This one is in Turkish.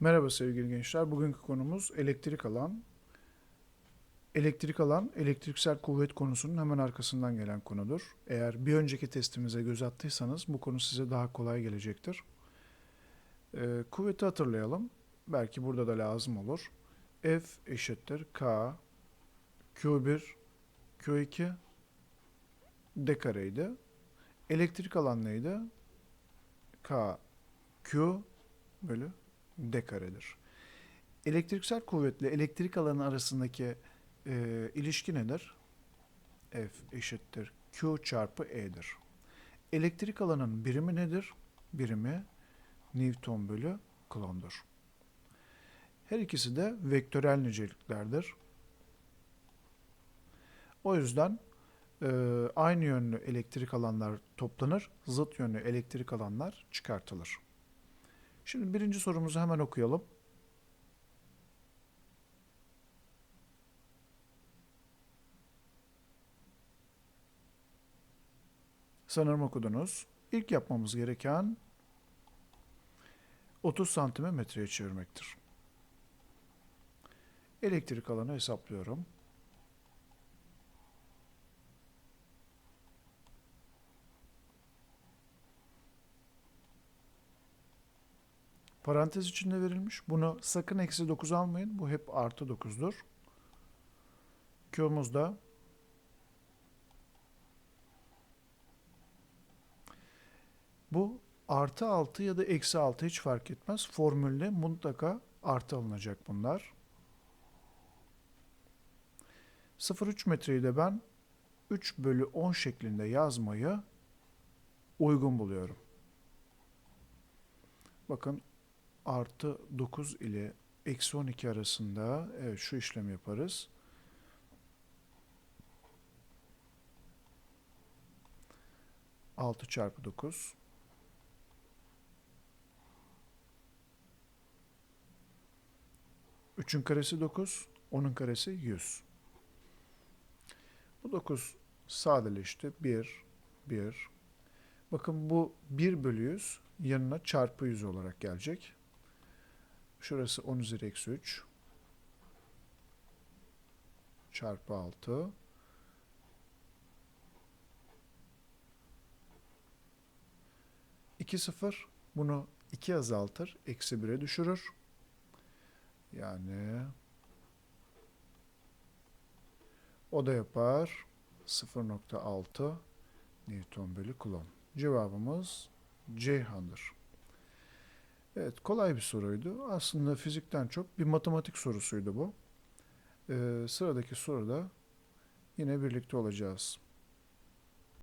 Merhaba sevgili gençler. Bugünkü konumuz elektrik alan. Elektrik alan, elektriksel kuvvet konusunun hemen arkasından gelen konudur. Eğer bir önceki testimize göz attıysanız bu konu size daha kolay gelecektir. Ee, kuvveti hatırlayalım. Belki burada da lazım olur. F eşittir K Q1 Q2 D kareydi. Elektrik alan neydi? K Q bölü D karedir. Elektriksel kuvvetle elektrik alanı arasındaki e, ilişki nedir? F eşittir Q çarpı E'dir. Elektrik alanın birimi nedir? Birimi Newton bölü Coulomb'dur. Her ikisi de vektörel niceliklerdir. O yüzden e, aynı yönlü elektrik alanlar toplanır, zıt yönlü elektrik alanlar çıkartılır. Şimdi birinci sorumuzu hemen okuyalım. Sanırım okudunuz. İlk yapmamız gereken 30 santime metreye çevirmektir. Elektrik alanı hesaplıyorum. Parantez içinde verilmiş. Bunu sakın eksi 9 almayın. Bu hep artı 9'dur. Q'muz da bu artı 6 ya da eksi 6 hiç fark etmez. Formülde mutlaka artı alınacak bunlar. 0,3 metreyi de ben 3 bölü 10 şeklinde yazmayı uygun buluyorum. Bakın artı 9 ile eksi 12 arasında evet şu işlemi yaparız. Altı çarpı dokuz. Üçün karesi dokuz, onun karesi yüz. Bu dokuz sadeleşti. Bir, bir. Bakın bu bir bölü yüz yanına çarpı yüz olarak gelecek. Şurası 10 üzeri eksi 3 çarpı 6 2 0 bunu 2 azaltır. Eksi 1'e düşürür. Yani o da yapar 0.6 Newton bölü Coulomb. Cevabımız Ceyhan'dır. Evet, kolay bir soruydu. Aslında fizikten çok bir matematik sorusuydu bu. Ee, sıradaki soruda yine birlikte olacağız.